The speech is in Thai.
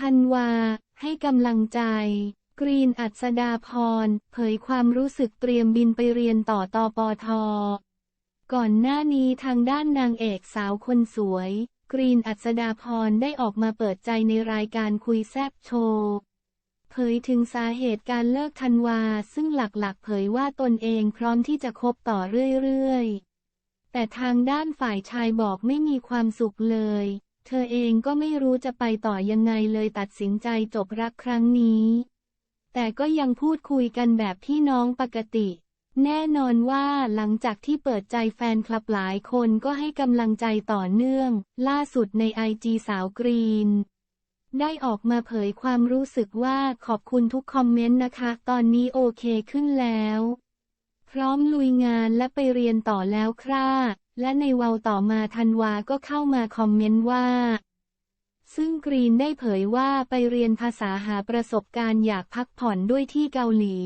ธันวา ให้กำลังใจ กรีนอัศดาพร เผยความรู้สึกเตรียมบินไปเรียนต่อตอปอทอก่อนหน้านี้ทางด้านนางเอกสาวคนสวย กรีนอัศดาพรได้ออกมาเปิดใจในรายการคุยแซบโชว์เผยถึงสาเหตุการเลิกธันวา ซึ่งหลักๆ เผยว่าตนเองพร้อมที่จะคบต่อเรื่อยๆ แต่ทางด้านฝ่ายชายบอกไม่มีความสุขเลย เธอเองก็ไม่รู้จะไปต่อยังไงเลยตัดสินใจจบรักครั้งนี้ แต่ก็ยังพูดคุยกันแบบพี่น้องปกติ แน่นอนว่าหลังจากที่เปิดใจแฟนคลับหลายคนก็ให้กำลังใจต่อเนื่อง ล่าสุดในไอจีสาวกรีน ได้ออกมาเผยความรู้สึกว่าขอบคุณทุกคอมเมนต์นะคะ ตอนนี้โอเคขึ้นแล้ว ร้อมลุยงานและไปเรียนต่อแล้วคร่าและในวาต่อมาธันวาก็เข้ามาคอมเมนต์ว่า ซึ่งกรีนได้เผยว่าไปเรียนภาษาหาประสบการณ์อยากพักผ่อนด้วยที่เกาหลี